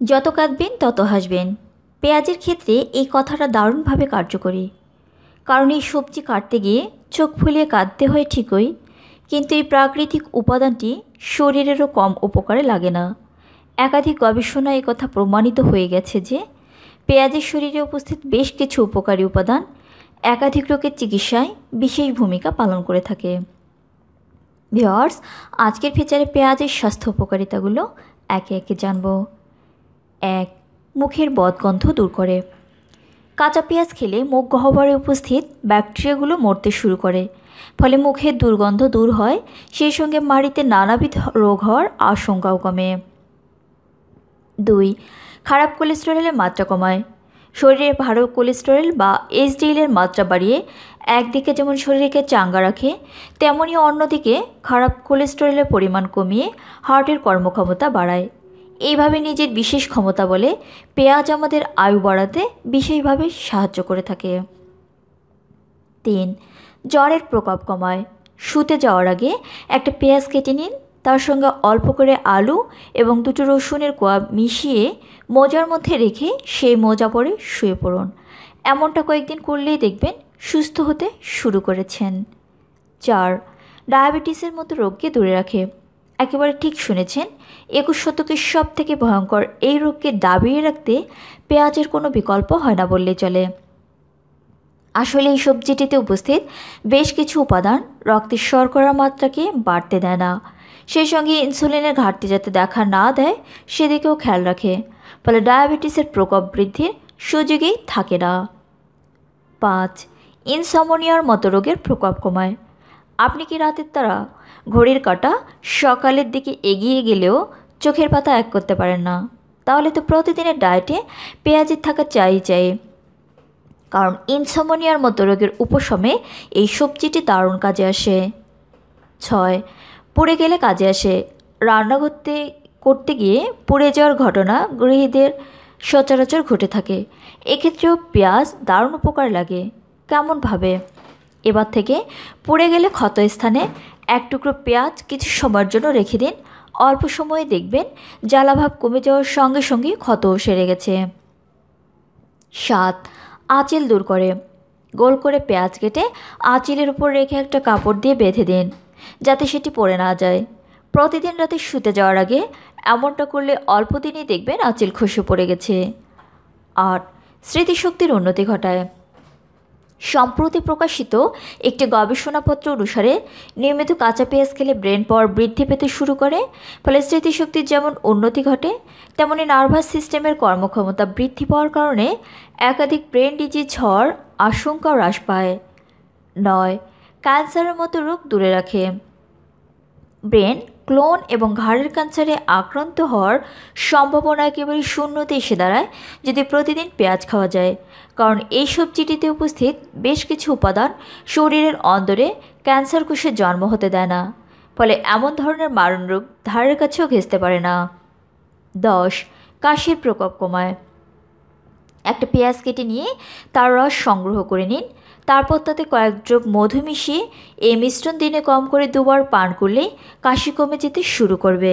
যত কাঁদবেন, তত হাসবেন। পেঁয়াজের ক্ষেত্রে এই কথাটা দারুণভাবে কার্যকরী। কারণ এই সবজি কাটতে গিয়ে চোখ ফুলিয়ে কাঁদতে হয় ঠিকই, কিন্তু এই প্রাকৃতিক উপাদানটি শরীরেরও কম উপকারে লাগে না। একাধিক গবেষণায় কথা প্রমাণিত হয়ে গেছে যে, পেঁয়াজের শরীরে উপস্থিত বেশ কিছু উপকারী উপাদান একাধিক রোগের চিকিৎসায় বিশেষ ভূমিকা পালন করে থাকে। ভিওয়ার্স আজকের ফিচারে পেঁয়াজের স্বাস্থ্য উপকারিতাগুলো একে একে জানব। এক, মুখের বদগন্ধ দূর করে। কাঁচা পেঁয়াজ খেলে মুখ গহ্বরে উপস্থিত ব্যাকটেরিয়াগুলো মরতে শুরু করে। ফলে মুখের দুর্গন্ধ দূর হয়, সেই সঙ্গে মাড়িতে নানাবিধ রোগ হওয়ার আশঙ্কাও কমে। দুই, খারাপ কোলেস্টেরলের মাত্রা কমায়। শরীরে ভালো কোলেস্টেরল বা এইচডিএলের মাত্রা বাড়িয়ে একদিকে যেমন শরীরকে চাঙ্গা রাখে তেমনই অন্যদিকে খারাপ কোলেস্টেরলের পরিমাণ কমিয়ে হার্টের কর্মক্ষমতা বাড়ায়। এইভাবে নিজের বিশেষ ক্ষমতা বলে পেঁয়াজ আমাদের আয়ু বাড়াতে বিশেষভাবে সাহায্য করে থাকে। তিন, জ্বরের প্রকোপ কমায়। শুতে যাওয়ার আগে একটা পেঁয়াজ কেটে নিন, তার সঙ্গে অল্প করে আলু এবং দুটো রসুনের কোয়া মিশিয়ে মোজার মধ্যে রেখে সেই মোজা পরে শুয়ে পড়ুন। এমনটা কয়েকদিন করলেই দেখবেন সুস্থ হতে শুরু করেছেন। চার, ডায়াবেটিসের মতো রোগকে দূরে রাখে। একেবারে ঠিক শুনেছেন, একুশ শতকের সব থেকে ভয়ঙ্কর এই রোগকে দাবিয়ে রাখতে পেঁয়াজের কোনো বিকল্প হয় না বললে চলে। আসলে এই সবজিটিতে উপস্থিত বেশ কিছু উপাদান রক্তের শর্করার মাত্রাকে বাড়তে দেয় না। সেই সঙ্গে ইনসুলিনের ঘাটতি যাতে দেখা না দেয়, সেদিকেও খেয়াল রাখে। ফলে ডায়াবেটিসের প্রকোপ বৃদ্ধির সুযোগেই থাকে না। পাঁচ, ইনসমোনিয়ার মতো রোগের প্রকোপ কমায়। আপনি কি রাতের তারা? ঘড়ির কাটা সকালের দিকে এগিয়ে গেলেও চোখের পাতা এক করতে পারেন না। তাহলে তো প্রতিদিনের ডায়েটে পেঁয়াজের থাকা চাই চাই। কারণ ইনসমোনিয়ার মতো রোগের উপশমে এই সবজিটি দারুণ কাজে আসে। ছয়, পুড়ে গেলে কাজে আসে। রান্না করতে করতে গিয়ে পুড়ে যাওয়ার ঘটনা গৃহীদের সচরাচর ঘটে থাকে। এক্ষেত্রেও পেঁয়াজ দারুণ উপকার লাগে। কেমনভাবে? এবার থেকে পুড়ে গেলে ক্ষত স্থানে এক টুকরো পেঁয়াজ কিছু সময়ের জন্য রেখে দিন। অল্প সময়ে দেখবেন জ্বালাভাব কমে যাওয়ার সঙ্গে সঙ্গে ক্ষতও সেরে গেছে। সাত, আঁচিল দূর করে। গোল করে পেঁয়াজ কেটে আঁচিলের উপর রেখে একটা কাপড় দিয়ে বেঁধে দিন, যাতে সেটি পড়ে না যায়। প্রতিদিন রাতে শুতে যাওয়ার আগে এমনটা করলে অল্প দিনই দেখবেন আঁচিল খসে পড়ে গেছে। আর স্মৃতিশক্তির উন্নতি ঘটায়। সম্প্রতি প্রকাশিত একটি গবেষণাপত্র অনুসারে, নিয়মিত কাঁচা পেঁয়াজ খেলে ব্রেন পাওয়ার বৃদ্ধি পেতে শুরু করে। ফলে স্মৃতিশক্তির যেমন উন্নতি ঘটে, তেমনি নার্ভাস সিস্টেমের কর্মক্ষমতা বৃদ্ধি পাওয়ার কারণে একাধিক ব্রেন ডিজিজ হওয়ার আশঙ্কা হ্রাস পায়। নয়, ক্যান্সারের মতো রোগ দূরে রাখে। ব্রেন ক্লোন এবং ঘাড়ের ক্যান্সারে আক্রান্ত হওয়ার সম্ভাবনা একেবারে শূন্যতে এসে দাঁড়ায়, যদি প্রতিদিন পেঁয়াজ খাওয়া যায়। কারণ এই সবজিটিতে উপস্থিত বেশ কিছু উপাদান শরীরের অন্দরে ক্যান্সার কোষের জন্ম হতে দেয় না, ফলে এমন ধরনের মারণ রোগ ধারের কাছেও ঘেঁচতে পারে না। দশ, কাশির প্রকোপ কমায়। একটা পেঁয়াজ কেটে নিয়ে তার রস সংগ্রহ করে নিন। তারপর তাতে কয়েক যোগ মধু মিশিয়ে এই মিশ্রণ দিনে কম করে দুবার পান করলে কাশি কমে যেতে শুরু করবে।